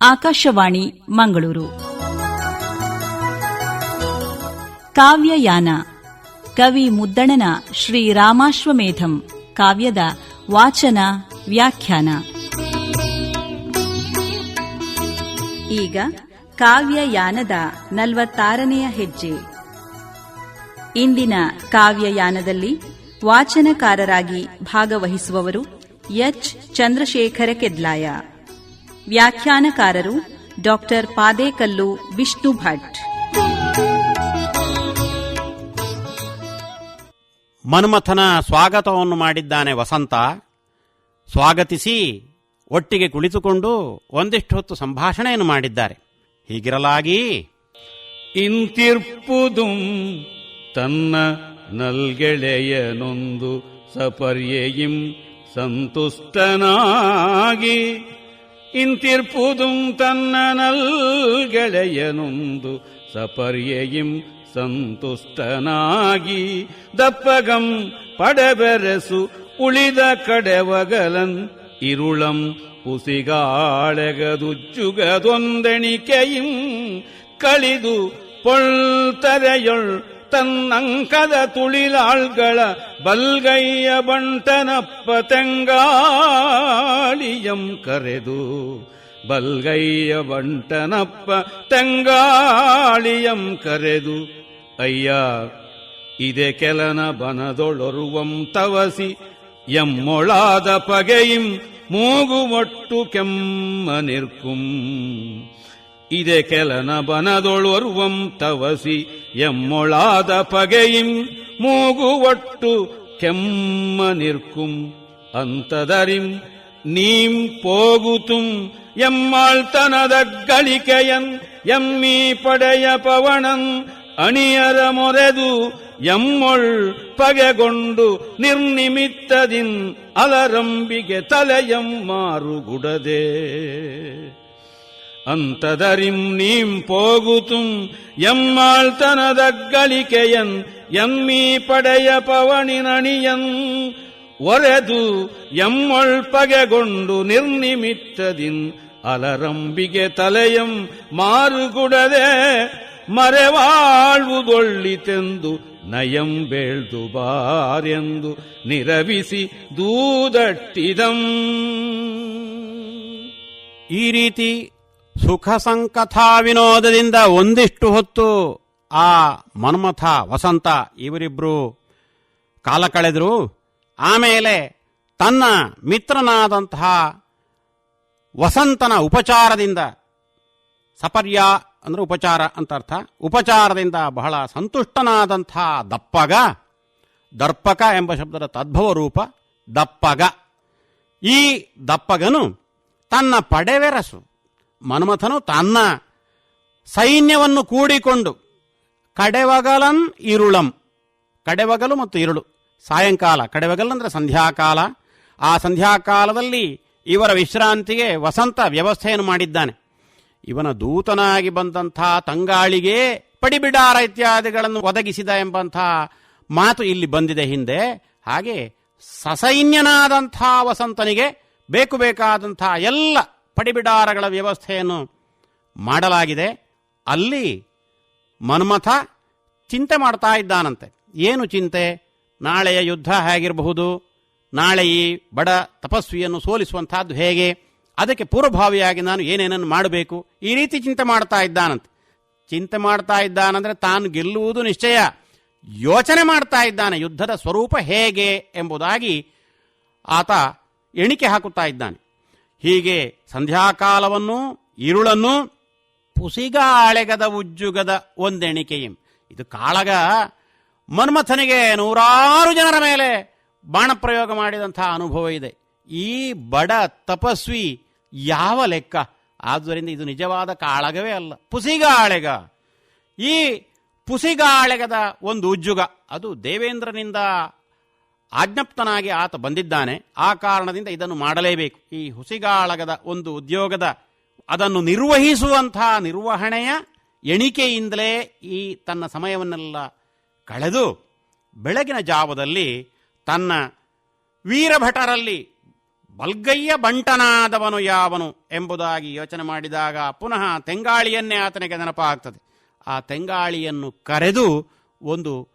ಆಕಾಶವಾಣಿ, ಮಂಗಳೂರು. ಕಾವ್ಯಯಾನ, ಕವಿ ಮುದ್ದಣನ ಶ್ರೀ ರಾಮಾಶ್ವಮೇಧಂ, ಕಾವ್ಯದ ವಾಚನ, ವ್ಯಾಖ್ಯಾನ. ಈಗ ಕಾವ್ಯಯಾನದ ನಲವತ್ತಾರನೆಯ ಹೆಜ್ಜೆ. ಇಂದಿನ ಕಾವ್ಯಯಾನದಲ್ಲಿ ವಾಚನಕಾರರಾಗಿ ಭಾಗವಹಿಸುವವರು ಎಚ್. ಚಂದ್ರಶೇಖರ ಕೆದ್ಲಾಯ. ವ್ಯಾಖ್ಯಾನಕಾರರು ಡಾಕ್ಟರ್ ಪಾದೇಕಲ್ಲು ವಿಷ್ಣು ಭಟ್. ಮನ್ಮಥನ ಸ್ವಾಗತವನ್ನು ಮಾಡಿದ್ದಾನೆ ವಸಂತ. ಸ್ವಾಗತಿಸಿ ಒಟ್ಟಿಗೆ ಕುಳಿತುಕೊಂಡು ಒಂದಿಷ್ಟು ಹೊತ್ತು ಸಂಭಾಷಣೆಯನ್ನು ಮಾಡಿದ್ದಾರೆ. ಹೀಗಿರಲಾಗಿ ಇಂತಿರ್ಪುದುಂ ತನ್ನ ನಲ್ಗೆಳೆಯನೊಂದು ಸಪರ್ಯೆಯಿಂ ಸಂತುಷ್ಟನಾಗಿ ಇಂತಿರ್ಪುದುಂ ತನ್ನ ನಲ್ಗೆಳೆಯನೊಂದು ಸಪರ್ಯೆಯಿಂ ಸಂತುಷ್ಟನಾಗಿ ದಪ್ಪಗಂ ಪಡೆಬೆರಸು ಉಳಿದ ಕಡೆವಗಲನ್ ഇരുളം പുസികാളകതുജുകതൊന്തണിക്കയും കളിതു പൊൾത്തരയൊൾ തന്നങ്കത തുളിലാൾകള ബൽഗയ്യ ബണ്ടനപ്പ ಲಿಂಗಯ್ಯಂ ಕರೆದು ಬಲ್ಗಯ್ಯ ಬಂಟನಪ್ಪ ತಂಗಾಳಿಯಂ ಕರೆದು ಅಯ್ಯ ಇದೆ ಕೆಲನ ಬನದೊಳರುವಂ ತವಸಿ ಎಮ್ಮೊಳಾದ ಪಗೆಯಿಂ ಮೂಗು ಒಟ್ಟು ಕೆಮ್ಮ ನಿರ್ಕುಂ ಇದೆ ಕೆಲನ ಬನದೊಳರುವಂ ತವಸಿ ಎಮ್ಮೊಳಾದ ಪಗೆಯಿಂ ಮೂಗು ಒಟ್ಟು ಕೆಮ್ಮ ನಿರ್ಕುಂ ಅಂತದರಿಂ நீம் போகுதும் எம்மாள் தனதற்களிக்கையன் எம்மீ படைய பவணன் அணியர மொரது எம்மொள் பககொண்டு நிர்நிமித்ததின் அலரம்பிக தலையம் மாறுகுடதே. அந்ததரிம் நீம் போகுதும் எம்மாள் தனதற்களிக்கையன் எம்மீ படைய பவனின் அணியன் ಒರೆದು ಎಮ್ಮೊಳ್ಪಗೆಗೊಂಡು ನಿರ್ನಿಮಿತ್ತದಿನ್ ಅಲರಂಬಿಗೆ ತಲೆಯಂ ಮಾರುಗುಡದೆ ಮರೆವಾಳ್ವುಗೊಳ್ಳಿತೆಂದು ನಯಂ ಬೇಳ್ದು ಬಾರೆಂದು ನಿರವಿಸಿ ದೂದಟ್ಟಿದಂ. ಈ ರೀತಿ ಸುಖ ಸಂಕಥಾ ವಿನೋದದಿಂದ ಒಂದಿಷ್ಟು ಹೊತ್ತು ಆ ಮನ್ಮಥ ವಸಂತ ಇವರಿಬ್ರು ಕಾಲ ಕಳೆದ್ರು. ಆಮೇಲೆ ತನ್ನ ಮಿತ್ರನಾದಂತಹ ವಸಂತನ ಉಪಚಾರದಿಂದ ಸಪರ್ಯ ಅಂದರೆ ಉಪಚಾರ ಅಂತ ಅರ್ಥ, ಉಪಚಾರದಿಂದ ಬಹಳ ಸಂತುಷ್ಟನಾದಂಥ ದಪ್ಪಗ, ದರ್ಪಕ ಎಂಬ ಶಬ್ದದ ತದ್ಭವ ರೂಪ ದಪ್ಪಗ. ಈ ದಪ್ಪಗನು ತನ್ನ ಪಡೆವೆರಸು, ಮನ್ಮಥನು ತನ್ನ ಸೈನ್ಯವನ್ನು ಕೂಡಿಕೊಂಡು ಕಡೆವಗಲನ್ ಇರುಳಂ, ಕಡೆವಗಲು ಮತ್ತು ಇರುಳು. ಸಾಯಂಕಾಲ ಕಡೆವಗಲ್ ಅಂದ್ರೆ ಸಂಧ್ಯಾಕಾಲ. ಆ ಸಂಧ್ಯಾಕಾಲದಲ್ಲಿ ಇವರ ವಿಶ್ರಾಂತಿಗೆ ವಸಂತ ವ್ಯವಸ್ಥೆಯನ್ನು ಮಾಡಿದ್ದಾನೆ. ಇವನ ದೂತನಾಗಿ ಬಂದಂಥ ತಂಗಾಳಿಗೆ ಪಡಿಬಿಡಾರ ಇತ್ಯಾದಿಗಳನ್ನು ಒದಗಿಸಿದ ಎಂಬಂಥ ಮಾತು ಇಲ್ಲಿ ಬಂದಿದೆ ಹಿಂದೆ. ಹಾಗೆ ಸಸೈನ್ಯನಾದಂಥ ವಸಂತನಿಗೆ ಬೇಕು ಬೇಕಾದಂಥ ಎಲ್ಲ ಪಡಿಬಿಡಾರಗಳ ವ್ಯವಸ್ಥೆಯನ್ನು ಮಾಡಲಾಗಿದೆ. ಅಲ್ಲಿ ಮನ್ಮಥ ಚಿಂತೆ ಮಾಡ್ತಾ ಇದ್ದಾನಂತೆ. ಏನು ಚಿಂತೆ? ನಾಳೆಯ ಯುದ್ಧ ಹೇಗಿರಬಹುದು? ನಾಳೆ ಈ ಬಡ ತಪಸ್ವಿಯನ್ನು ಸೋಲಿಸುವಂತಹದ್ದು ಹೇಗೆ? ಅದಕ್ಕೆ ಪೂರ್ವಭಾವಿಯಾಗಿ ನಾನು ಏನೇನನ್ನು ಮಾಡಬೇಕು? ಈ ರೀತಿ ಚಿಂತೆ ಮಾಡ್ತಾ ಇದ್ದಾನಂತೆ. ಚಿಂತೆ ಮಾಡ್ತಾ ಇದ್ದಾನಂದ್ರೆ ತಾನು ಗೆಲ್ಲುವುದು ನಿಶ್ಚಯ. ಯೋಚನೆ ಮಾಡ್ತಾ ಇದ್ದಾನೆ, ಯುದ್ಧದ ಸ್ವರೂಪ ಹೇಗೆ ಎಂಬುದಾಗಿ ಆತ ಎಣಿಕೆ ಹಾಕುತ್ತಾ ಇದ್ದಾನೆ. ಹೀಗೆ ಸಂಧ್ಯಾಕಾಲವನ್ನು ಇರುಳನ್ನು ಪುಸಿಗಾಳೆಗದ ಉಜ್ಜುಗದ ಒಂದೆಣಿಕೆಯಂ. ಇದು ಕಾಳಗ ಮನ್ಮಥನಿಗೆ ನೂರಾರು ಜನರ ಮೇಲೆ ಬಾಣಪ್ರಯೋಗ ಮಾಡಿದಂಥ ಅನುಭವ ಇದೆ. ಈ ಬಡ ತಪಸ್ವಿ ಯಾವ ಲೆಕ್ಕ? ಆದ್ದರಿಂದ ಇದು ನಿಜವಾದ ಕಾಳಗವೇ ಅಲ್ಲ. ಪುಸಿಗಾಳೆಗ. ಈ ಪುಸಿಗಾಳೆಗದ ಒಂದು ಉಜ್ಜುಗ, ಅದು ದೇವೇಂದ್ರನಿಂದ ಆಜ್ಞಪ್ತನಾಗಿ ಆತ ಬಂದಿದ್ದಾನೆ. ಆ ಕಾರಣದಿಂದ ಇದನ್ನು ಮಾಡಲೇಬೇಕು. ಈ ಹುಸಿಗಾಳಗದ ಒಂದು ಉದ್ಯೋಗದ, ಅದನ್ನು ನಿರ್ವಹಿಸುವಂತಹ ನಿರ್ವಹಣೆಯ ಎಣಿಕೆಯಿಂದಲೇ ಈ ತನ್ನ ಸಮಯವನ್ನೆಲ್ಲ ಕಳೆದು ಬೆಳಗಿನ ಜಾವದಲ್ಲಿ ತನ್ನ ವೀರಭಟರಲ್ಲಿ ಬಲ್ಗಯ್ಯ ಬಂಟನಾದವನು ಯಾವನು ಎಂಬುದಾಗಿ ಯೋಚನೆ ಮಾಡಿದಾಗ ಪುನಃ ತೆಂಗಾಳಿಯನ್ನೇ ಆತನಿಗೆ ನೆನಪಾಗ್ತದೆ. ಆ ತೆಂಗಾಳಿಯನ್ನು ಕರೆದು ಒಂದು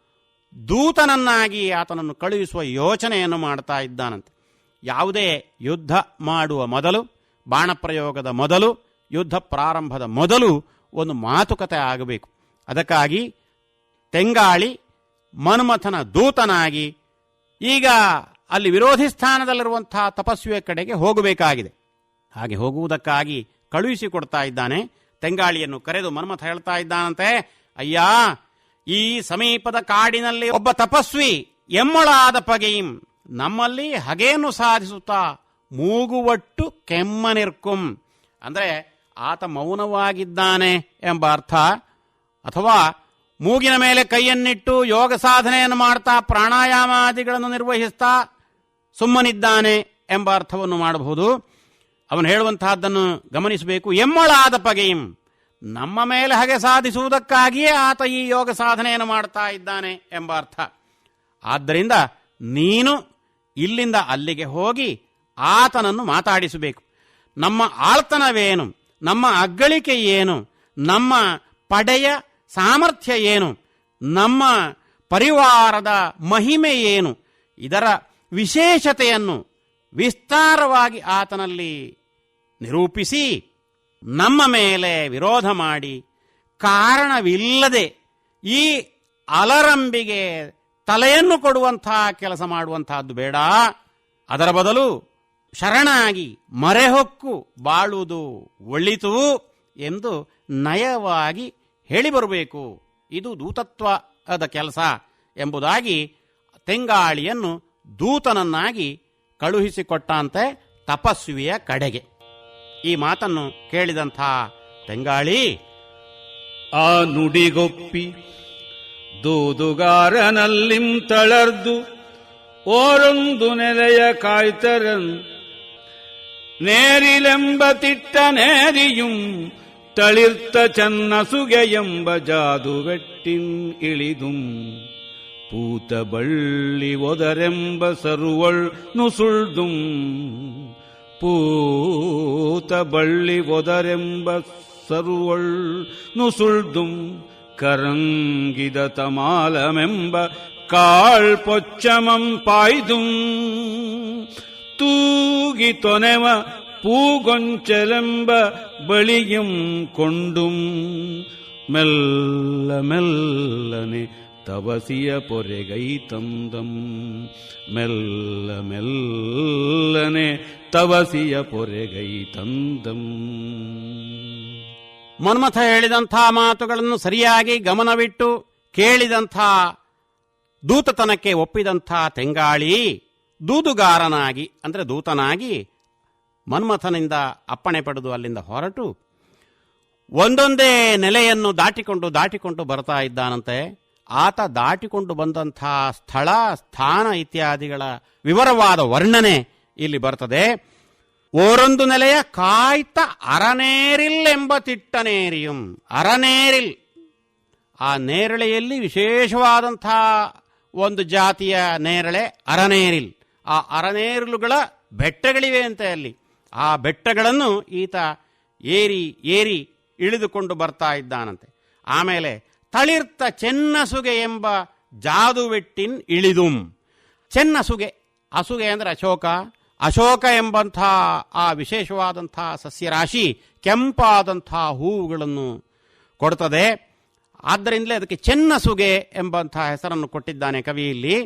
ದೂತನನ್ನಾಗಿ ಆತನನ್ನು ಕಳುಹಿಸುವ ಯೋಚನೆಯನ್ನು ಮಾಡ್ತಾ ಇದ್ದಾನಂತೆ. ಯಾವುದೇ ಯುದ್ಧ ಮಾಡುವ ಮೊದಲು, ಬಾಣಪ್ರಯೋಗದ ಮೊದಲು, ಯುದ್ಧ ಪ್ರಾರಂಭದ ಮೊದಲು ಒಂದು ಮಾತುಕತೆ ಆಗಬೇಕು. ಅದಕ್ಕಾಗಿ ತೆಂಗಾಳಿ ಮನ್ಮಥನ ದೂತನಾಗಿ ಈಗ ಅಲ್ಲಿ ವಿರೋಧಿ ಸ್ಥಾನದಲ್ಲಿರುವಂತಹ ತಪಸ್ವಿಯ ಕಡೆಗೆ ಹೋಗಬೇಕಾಗಿದೆ. ಹಾಗೆ ಹೋಗುವುದಕ್ಕಾಗಿ ಕಳುಹಿಸಿಕೊಡ್ತಾ ಇದ್ದಾನೆ. ತೆಂಗಾಳಿಯನ್ನು ಕರೆದು ಮನ್ಮಥ ಹೇಳ್ತಾ ಇದ್ದಾನಂತೆ, ಅಯ್ಯ, ಈ ಸಮೀಪದ ಕಾಡಿನಲ್ಲಿ ಒಬ್ಬ ತಪಸ್ವಿ ಎಮ್ಮಳಾದ ಪಗೆಯಿಂ ನಮ್ಮಲ್ಲಿ ಹಗೆಯನ್ನು ಸಾಧಿಸುತ್ತಾ ಮೂಗುವಟ್ಟು ಕೆಮ್ಮನಿರ್ಕುಂ. ಅಂದ್ರೆ ಆತ ಮೌನವಾಗಿದ್ದಾನೆ ಎಂಬ ಅರ್ಥ. ಅಥವಾ ಮೂಗಿನ ಮೇಲೆ ಕೈಯನ್ನಿಟ್ಟು ಯೋಗ ಸಾಧನೆಯನ್ನು ಮಾಡ್ತಾ ಪ್ರಾಣಾಯಾಮಾದಿಗಳನ್ನು ನಿರ್ವಹಿಸ್ತಾ ಸುಮ್ಮನಿದ್ದಾನೆ ಎಂಬ ಅರ್ಥವನ್ನು ಮಾಡಬಹುದು. ಅವನು ಹೇಳುವಂತಹದ್ದನ್ನು ಗಮನಿಸಬೇಕು. ಎಮ್ಮಳಾದ ಪಗೆಯಂ. ನಮ್ಮ ಮೇಲೆ ಹಗೆ ಸಾಧಿಸುವುದಕ್ಕಾಗಿಯೇ ಆತ ಈ ಯೋಗ ಸಾಧನೆಯನ್ನು ಮಾಡ್ತಾ ಇದ್ದಾನೆ ಎಂಬ ಅರ್ಥ. ಆದ್ದರಿಂದ ನೀನು ಇಲ್ಲಿಂದ ಅಲ್ಲಿಗೆ ಹೋಗಿ ಆತನನ್ನು ಮಾತಾಡಿಸಬೇಕು. ನಮ್ಮ ಆಳ್ತನವೇನು? ನಮ್ಮ ಅಗ್ಗಳಿಕೆ ಏನು? ನಮ್ಮ ಪಡೆಯ ಸಾಮರ್ಥ್ಯ ಏನು? ನಮ್ಮ ಪರಿವಾರದ ಮಹಿಮೆ ಏನು? ಇದರ ವಿಶೇಷತೆಯನ್ನು ವಿಸ್ತಾರವಾಗಿ ಆತನಲ್ಲಿ ನಿರೂಪಿಸಿ, ನಮ್ಮ ಮೇಲೆ ವಿರೋಧ ಮಾಡಿ, ಕಾರಣವಿಲ್ಲದೆ ಈ ಅಲರಂಬಿಗೆ ತಲೆಯನ್ನು ಕೊಡುವಂತಹ ಕೆಲಸ ಮಾಡುವಂತಹದ್ದು ಬೇಡ. ಅದರ ಬದಲು ಶರಣಾಗಿ ಮರೆಹೊಕ್ಕು ಬಾಳುವುದು ಒಳಿತು ಎಂದು ನಯವಾಗಿ ಹೇಳಿ ಬರಬೇಕು ಇದು ದೂತತ್ವದ ಕೆಲಸ ಎಂಬುದಾಗಿ ತೆಂಗಾಳಿಯನ್ನು ದೂತನನ್ನಾಗಿ ಕಳುಹಿಸಿಕೊಟ್ಟಂತೆ ತಪಸ್ವಿಯ ಕಡೆಗೆ. ಈ ಮಾತನ್ನು ಕೇಳಿದಂಥ ತೆಂಗಾಳಿ, ಆ ನುಡಿಗೊಪ್ಪಿ ದೂದುಗಾರನಲ್ಲಿಂ ತಳರ್ದು ಓರೊಂದು ನೆಲೆಯ ಕಾಯ್ತರನ್, ನೇರಿಲೆಂಬ ತಿಟ್ಟ ತಳಿರ್ತ ಚನ್ನ ಸುಗೆ ಎಂಬ ಜಾದುವೆಟ್ಟಿನ್ ಇಳಿದುಂ. ಪೂತ ಬಳ್ಳಿ ಒದರೆಂಬ ಸರುವಳ್ ನುಸುಳ್ದುಂ. ಪೂತ ಬಳ್ಳಿ ಒದರೆಂಬ ಸರುವಳ್ ನುಸುಳ್ದುಂ. ಕರಂಗಿದ ತಮಾಲಮೆಂಬ ಕಾಳ್ ಪೊಚ್ಚಮಂ ಪಾಯ್ದುಂ. ತೂಗಿ ತೊನೆವ ಪೂಗೊಂಚಲೆಂಬ ಬಳಿಯಂ ಕೊಂಡುಂ ಮೆಲ್ಲ ಮೆಲ್ಲನೆ ತವಸಿಯ ಪೊರೆಗೈ ತಂದಂ ಮೆಲ್ಲ ಮೆಲ್ಲನೆ ತವಸಿಯ ತಂದಂ. ಮನ್ಮಥ ಹೇಳಿದಂಥ ಮಾತುಗಳನ್ನು ಸರಿಯಾಗಿ ಗಮನವಿಟ್ಟು ಕೇಳಿದಂಥ ದೂತತನಕ್ಕೆ ಒಪ್ಪಿದಂಥ ತೆಂಗಾಳಿ ದೂದುಗಾರನಾಗಿ, ಅಂದರೆ ದೂತನಾಗಿ ಮನ್ಮಥನಿಂದ ಅಪ್ಪಣೆ ಪಡೆದು ಅಲ್ಲಿಂದ ಹೊರಟು. ಒಂದೊಂದೇ ನೆಲೆಯನ್ನು ದಾಟಿಕೊಂಡು ದಾಟಿಕೊಂಡು ಬರ್ತಾ ಇದ್ದಾನಂತೆ. ಆತ ದಾಟಿಕೊಂಡು ಬಂದಂಥ ಸ್ಥಳ, ಸ್ಥಾನ ಇತ್ಯಾದಿಗಳ ವಿವರವಾದ ವರ್ಣನೆ ಇಲ್ಲಿ ಬರ್ತದೆ. ಓರೊಂದು ನೆಲೆಯ ಕಾಯ್ತ ಅರನೇರಿಲ್ ಎಂಬ ತಿಟ್ಟನೇರಿಯುಂ. ಅರನೇರಿಲ್. ಆ ನೇರಳೆಯಲ್ಲಿ ವಿಶೇಷವಾದಂಥ ಒಂದು ಜಾತಿಯ ನೇರಳೆ ಅರನೇರಿಲ್. ಆ ಅರನೇರಿಲುಗಳ ಬೆಟ್ಟಗಳಿವೆ ಅಂತೆ ಅಲ್ಲಿ. ಆ ಬೆಟ್ಟಗಳನ್ನು ಈತ ಏರಿ ಏರಿ ಇಳಿದುಕೊಂಡು ಬರ್ತಾ ಇದ್ದಾನಂತೆ. ಆಮೇಲೆ ತಳಿರ್ತ ಚೆನ್ನಸುಗೆ ಎಂಬ ಜಾದುವೆಟ್ಟಿನ್ ಇಳಿದುಂ. ಚೆನ್ನಸುಗೆ, ಅಸುಗೆ ಅಂದರೆ ಅಶೋಕ ಅಶೋಕ ಎಂಬಂಥ ಆ ವಿಶೇಷವಾದಂಥ ಸಸ್ಯರಾಶಿ, ಕೆಂಪಾದಂಥ ಹೂವುಗಳನ್ನು ಕೊಡ್ತದೆ. ಆದ್ದರಿಂದಲೇ ಅದಕ್ಕೆ ಚೆನ್ನಸುಗೆ ಎಂಬಂಥ ಹೆಸರನ್ನು ಕೊಟ್ಟಿದ್ದಾನೆ ಕವಿಯಲ್ಲಿ.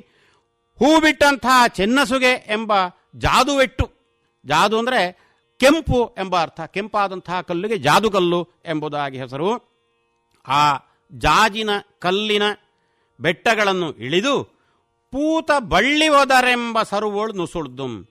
ಹೂ ಬಿಟ್ಟಂಥ ಚೆನ್ನಸುಗೆ ಎಂಬ ಜಾದುವೆಟ್ಟು ಜಾದು ಅಂದರೆ ಕೆಂಪು ಎಂಬ ಅರ್ಥ. ಕೆಂಪಾದಂತಹ ಕಲ್ಲಿಗೆ ಜಾದುಕಲ್ಲು ಎಂಬುದಾಗಿ ಹೆಸರು. ಆ ಜಾಜಿನ ಕಲ್ಲಿನ ಬೆಟ್ಟಗಳನ್ನು ಇಳಿದು ಪೂತ ಬಳ್ಳಿ ಒದರೆಂಬ ಸರುವೋಳು ನುಸುಳ್ದುಂ.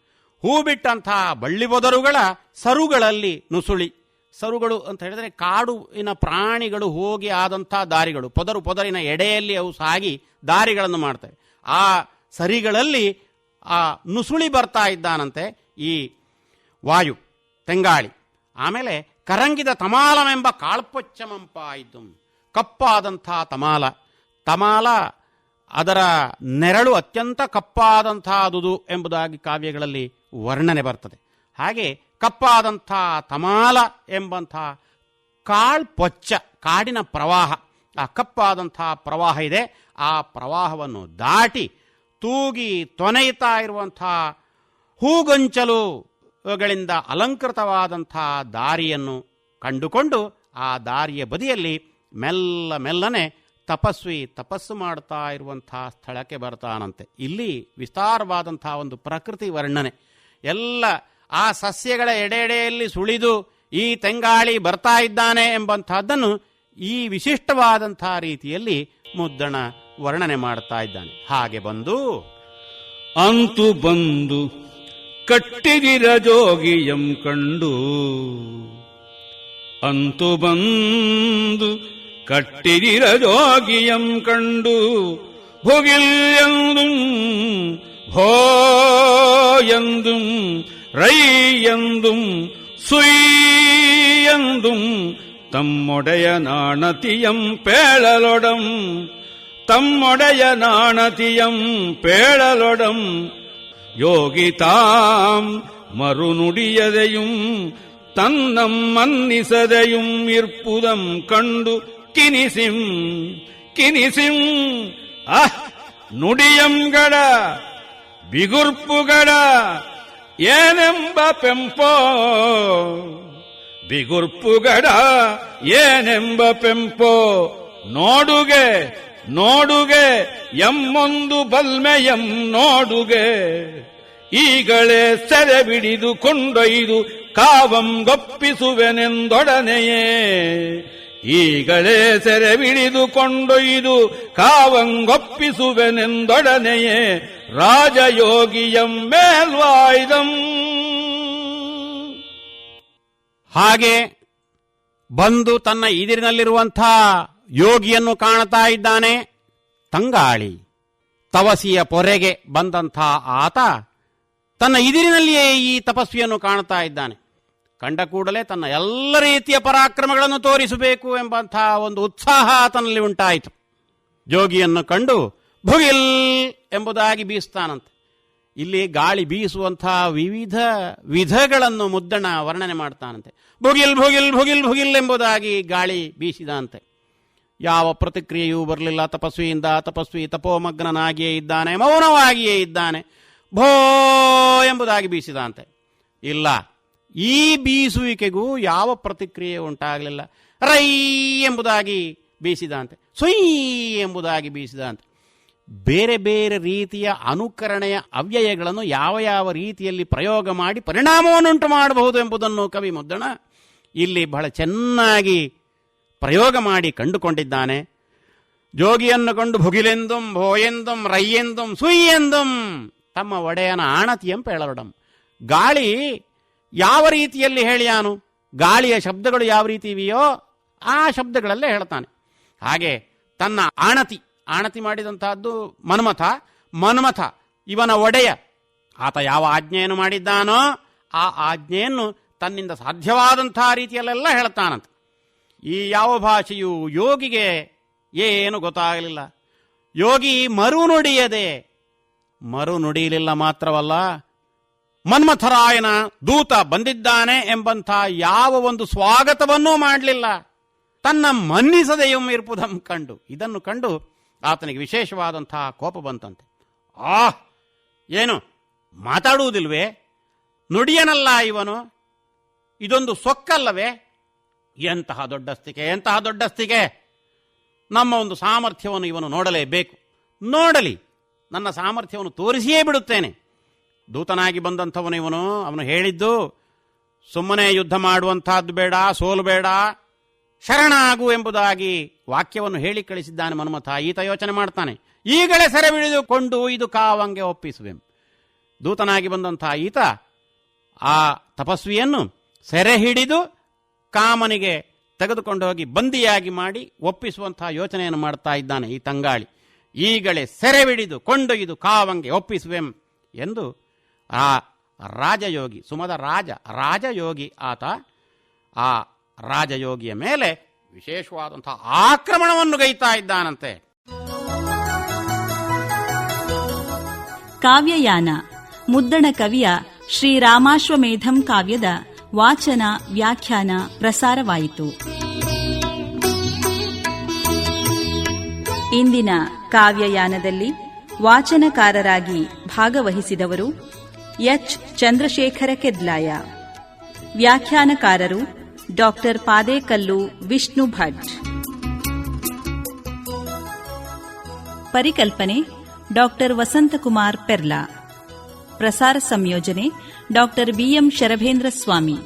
ಹೂ ಬಿಟ್ಟಂತಹ ಬಳ್ಳಿ ಒದರುಗಳ ಸರುಗಳಲ್ಲಿ ನುಸುಳಿ. ಸರುಗಳು ಅಂತ ಹೇಳಿದರೆ ಕಾಡುವಿನ ಪ್ರಾಣಿಗಳು ಹೋಗಿ ಆದಂಥ ದಾರಿಗಳು. ಪೊದರು ಪೊದರಿನ ಎಡೆಯಲ್ಲಿ ಅವು ಸಾಗಿ ದಾರಿಗಳನ್ನು ಮಾಡ್ತವೆ. ಆ ಸರಿಗಳಲ್ಲಿ ಆ ನುಸುಳಿ ಬರ್ತಾ ಇದ್ದಾನಂತೆ. ಈ ವಾಯು, ತೆಂಗಾಳಿ, ಆಮೇಲೆ ಕರಂಗಿದ ತಮಾಲಮೆಂಬ ಇದ್ದು ಕಪ್ಪಾದಂಥ ತಮಾಲ. ತಮಾಲ ಅದರ ನೆರಳು ಅತ್ಯಂತ ಕಪ್ಪಾದಂಥದುದು ಎಂಬುದಾಗಿ ಕಾವ್ಯಗಳಲ್ಲಿ ವರ್ಣನೆ ಬರ್ತದೆ. ಹಾಗೆ ಕಪ್ಪಾದಂಥ ತಮಾಲ ಎಂಬಂಥ ಕಾಳ್ಪೊಚ್ಚ, ಕಾಡಿನ ಪ್ರವಾಹ, ಆ ಕಪ್ಪಾದಂಥ ಪ್ರವಾಹ ಇದೆ. ಆ ಪ್ರವಾಹವನ್ನು ದಾಟಿ ತೂಗಿ ತೊನೆಯುತ್ತಾ ಇರುವಂಥ ಹೂಗೊಂಚಲುಗಳಿಂದ ಅಲಂಕೃತವಾದಂಥ ದಾರಿಯನ್ನು ಕಂಡುಕೊಂಡು ಆ ದಾರಿಯ ಬದಿಯಲ್ಲಿ ಮೆಲ್ಲ ಮೆಲ್ಲನೆ ತಪಸ್ವಿ ತಪಸ್ಸು ಮಾಡ್ತಾ ಇರುವಂಥ ಸ್ಥಳಕ್ಕೆ ಬರ್ತಾನಂತೆ. ಇಲ್ಲಿ ವಿಸ್ತಾರವಾದಂಥ ಒಂದು ಪ್ರಕೃತಿ ವರ್ಣನೆ. ಎಲ್ಲ ಆ ಸಸ್ಯಗಳ ಎಡೆಎಡೆಯಲ್ಲಿ ಸುಳಿದು ಈ ತೆಂಗಾಳಿ ಬರ್ತಾ ಇದ್ದಾನೆ ಎಂಬಂತಹದ್ದನ್ನು ಈ ವಿಶಿಷ್ಟವಾದಂಥ ರೀತಿಯಲ್ಲಿ ಮುದ್ದಣ ವರ್ಣನೆ ಮಾಡ್ತಾ ಇದ್ದಾನೆ. ಹಾಗೆ ಬಂದು ಅಂತು ಬಂದು കട്ടിരിരജോഗിയം കണ്ടു. അന്തുബന്തു കട്ടിരിരജോഗിയം കണ്ടു. ഭുകിൽ ഭോയന്തും റയ്യന്തും സുയ്യന്തും തമ്മുടയ നാണതിയം പേളലൊടം തമ്മുടയ നാണതിയം പേളലൊടം யோகிதாம் மறுநுடியதையும் தன்னம் மன்னிசதையும் இற்புதம் கண்டு கினிசிம் கினிசிம் அஹ் ನುಡಿಯಂಗಡ ಬಿಗುರ್ಪುಗಡ ಏನೆಂಬ ಪೆಂಪೋ ಬಿಗುರ್ಪುಗಡ ಏನೆಂಬ ಪೆಂಪೋ ನೋಡುಗೆ ನೋಡುಗೆ ಎಮ್ಮೊಂದು ಬಲ್ಮೆಯಂ ನೋಡುಗೆ ಈಗಳೇ ಸೆರೆ ಬಿಡಿದು ಕೊಂಡೊಯ್ದು ಕಾವಂ ಗೊಪ್ಪಿಸುವೆನೆಂದೊಡನೆಯೇ. ಈಗಳೇ ಸೆರೆ ಬಿಡಿದು ಕೊಂಡೊಯ್ದು ಕಾವಂಗೊಪ್ಪಿಸುವೆನೆಂದೊಡನೆಯೇ ರಾಜಯೋಗಿಯಂ ಮೇಲ್ವಾಯ್ದಂ. ಹಾಗೆ ಬಂದು ತನ್ನ ಇದಿರಿನಲ್ಲಿರುವಂಥ ಯೋಗಿಯನ್ನು ಕಾಣ್ತಾ ಇದ್ದಾನೆ ತಂಗಾಳಿ. ತವಸಿಯ ಪೊರೆಗೆ ಬಂದಂಥ ಆತ ತನ್ನ ಇದಿರಿನಲ್ಲಿಯೇ ಈ ತಪಸ್ವಿಯನ್ನು ಕಾಣ್ತಾ ಇದ್ದಾನೆ. ಕಂಡ ಕೂಡಲೇ ತನ್ನ ಎಲ್ಲ ರೀತಿಯ ಪರಾಕ್ರಮಗಳನ್ನು ತೋರಿಸಬೇಕು ಎಂಬಂತಹ ಒಂದು ಉತ್ಸಾಹ ಆತನಲ್ಲಿ ಉಂಟಾಯಿತು. ಜೋಗಿಯನ್ನು ಕಂಡು ಭುಗಿಲ್ ಎಂಬುದಾಗಿ ಬೀಸ್ತಾನಂತೆ. ಇಲ್ಲಿ ಗಾಳಿ ಬೀಸುವಂತಹ ವಿವಿಧ ವಿಧಗಳನ್ನು ಮುದ್ದಣ ವರ್ಣನೆ ಮಾಡ್ತಾನಂತೆ. ಭುಗಿಲ್ ಭುಗಿಲ್ ಭುಗಿಲ್ ಭುಗಿಲ್ ಎಂಬುದಾಗಿ ಗಾಳಿ ಬೀಸಿದಂತೆ ಯಾವ ಪ್ರತಿಕ್ರಿಯೆಯೂ ಬರಲಿಲ್ಲ. ತಪಸ್ವಿಯಿಂದ ತಪಸ್ವಿ ತಪೋಮಗ್ನನಾಗಿಯೇ ಇದ್ದಾನೆ, ಮೌನವಾಗಿಯೇ ಇದ್ದಾನೆ. ಭೋ ಎಂಬುದಾಗಿ ಬೀಸಿದಂತೆ. ಇಲ್ಲ, ಈ ಬೀಸುವಿಕೆಗೂ ಯಾವ ಪ್ರತಿಕ್ರಿಯೆ ಉಂಟಾಗಲಿಲ್ಲ. ರೈ ಎಂಬುದಾಗಿ ಬೀಸಿದಂತೆ, ಸುಯ್ ಎಂಬುದಾಗಿ ಬೀಸಿದಂತೆ. ಬೇರೆ ಬೇರೆ ರೀತಿಯ ಅನುಕರಣೆಯ ಅವ್ಯಯಗಳನ್ನು ಯಾವ ಯಾವ ರೀತಿಯಲ್ಲಿ ಪ್ರಯೋಗ ಮಾಡಿ ಪರಿಣಾಮವನ್ನುಂಟು ಮಾಡಬಹುದು ಎಂಬುದನ್ನು ಕವಿ ಮುದ್ದಣ ಇಲ್ಲಿ ಬಹಳ ಚೆನ್ನಾಗಿ ಪ್ರಯೋಗ ಮಾಡಿ ಕಂಡುಕೊಂಡಿದ್ದಾನೆ. ಜೋಗಿಯನ್ನು ಕಂಡು ಭುಗಿಲೆಂದುಂ ಭೋಯೆಂದುಂ ರೈಯೆಂದುಂ ಸುಯ್ಯೆಂದುಂ ತಮ್ಮ ಒಡೆಯನ ಆಣತಿಯಂ ಪೇಳರೊಡಂ ಗಾಳಿ ಯಾವ ರೀತಿಯಲ್ಲಿ ಹೇಳಿಯಾನು ಗಾಳಿಯ ಶಬ್ದಗಳು ಯಾವ ರೀತಿ ಇವೆಯೋ ಆ ಶಬ್ದಗಳಲ್ಲೇ ಹೇಳ್ತಾನೆ ಹಾಗೆ ತನ್ನ ಆಣತಿ ಆಣತಿ ಮಾಡಿದಂತಹದ್ದು ಮನ್ಮಥ ಮನ್ಮಥ, ಇವನ ಒಡೆಯ. ಆತ ಯಾವ ಆಜ್ಞೆಯನ್ನು ಮಾಡಿದ್ದಾನೋ ಆ ಆಜ್ಞೆಯನ್ನು ತನ್ನಿಂದ ಸಾಧ್ಯವಾದಂತಹ ರೀತಿಯಲ್ಲೆಲ್ಲ ಹೇಳ್ತಾನಂತ ಈ ಯಾವ ಭಾಷೆಯು ಯೋಗಿಗೆ ಏನು ಗೊತ್ತಾಗಲಿಲ್ಲ. ಯೋಗಿ ಮರು ನುಡಿಯದೆ ಮರು ನುಡಿಯಲಿಲ್ಲ ಮಾತ್ರವಲ್ಲ, ಮನ್ಮಥರಾಯನ ದೂತ ಬಂದಿದ್ದಾನೆ ಎಂಬಂಥ ಯಾವ ಒಂದು ಸ್ವಾಗತವನ್ನೂ ಮಾಡಲಿಲ್ಲ. ತನ್ನ ಮನ್ನಿಸದೆಯೂ ಇರ್ಪುದಂ ಕಂಡು. ಇದನ್ನು ಕಂಡು ಆತನಿಗೆ ವಿಶೇಷವಾದಂತಹ ಕೋಪ ಬಂತಂತೆ. ಆ, ಏನು, ಮಾತಾಡುವುದಿಲ್ವೇ? ನುಡಿಯನಲ್ಲ ಇವನು. ಇದೊಂದು ಸೊಕ್ಕಲ್ಲವೇ? ಎಂತಹ ದೊಡ್ಡಸ್ತಿಕೆ ಎಂತಹ ದೊಡ್ಡಸ್ತಿಕೆ? ನಮ್ಮ ಒಂದು ಸಾಮರ್ಥ್ಯವನ್ನು ಇವನು ನೋಡಲೇಬೇಕು. ನೋಡಲಿ. ನನ್ನ ಸಾಮರ್ಥ್ಯವನ್ನು ತೋರಿಸಿಯೇ ಬಿಡುತ್ತೇನೆ. ದೂತನಾಗಿ ಬಂದಂಥವನು ಇವನು. ಅವನು ಹೇಳಿದ್ದು, ಸುಮ್ಮನೆ ಯುದ್ಧ ಮಾಡುವಂತಹದ್ದು ಬೇಡ, ಸೋಲು ಬೇಡ ಶರಣ ಆಗು ಎಂಬುದಾಗಿ ವಾಕ್ಯವನ್ನು ಹೇಳಿ ಕಳಿಸಿದ್ದಾನೆ ಮನ್ಮಥ. ಈತ ಯೋಚನೆ ಮಾಡ್ತಾನೆ, ಈಗಲೇ ಸೆರೆ ಬಿಡಿದುಕೊಂಡು ಇದು ಕಾವಂಗೆ ಒಪ್ಪಿಸುವೆಂ. ದೂತನಾಗಿ ಬಂದಂತಹ ಈತ ಆ ತಪಸ್ವಿಯನ್ನು ಸೆರೆ ಹಿಡಿದು ಕಾಮನಿಗೆ ತೆಗೆದುಕೊಂಡು ಹೋಗಿ ಬಂದಿಯಾಗಿ ಮಾಡಿ ಒಪ್ಪಿಸುವಂತಹ ಯೋಚನೆಯನ್ನು ಮಾಡ್ತಾ ಇದ್ದಾನೆ ಈ ತಂಗಾಳಿ. ಈಗಲೇ ಸೆರೆವಿಡಿದು ಕೊಂಡೊಯ್ದು ಕಾವಂಗೆ ಒಪ್ಪಿಸುವೆಂ ಎಂದು ಆ ರಾಜಯೋಗಿ, ಸುಮದ ರಾಜ, ರಾಜಯೋಗಿ ಆತ ಆ ರಾಜಯೋಗಿಯ ಮೇಲೆ ವಿಶೇಷವಾದಂತಹ ಆಕ್ರಮಣವನ್ನು ಗೈತಾ ಇದ್ದಾನಂತೆ. ಕಾವ್ಯಯಾನ, ಮುದ್ದಣ ಕವಿಯ ಶ್ರೀರಾಮಾಶ್ವಮೇಧಂ ಕಾವ್ಯದ ವಾಚನ, ವ್ಯಾಖ್ಯಾನ, ಪ್ರಸಾರವಾಯಿತು. ಇಂದಿನ ಕಾವ್ಯಯಾನದಲ್ಲಿ ವಾಚನಕಾರರಾಗಿ ಭಾಗವಹಿಸಿದವರು ಎಚ್. ಚಂದ್ರಶೇಖರ ಕೆದ್ಲಾಯ. ವ್ಯಾಖ್ಯಾನಕಾರರು ಡಾಕ್ಟರ್ ಪಾದೇಕಲ್ಲು ವಿಷ್ಣು ಭಟ್. ಪರಿಕಲ್ಪನೆ ಡಾಕ್ಟರ್ ವಸಂತಕುಮಾರ್ ಪೆರ್ಲಾ. ಪ್ರಸಾರ ಸಂಯೋಜನೆ ಡಾಕ್ಟರ್ ಬಿಎಂ. ಶರಭೇಂದ್ರ ಸ್ವಾಮಿ.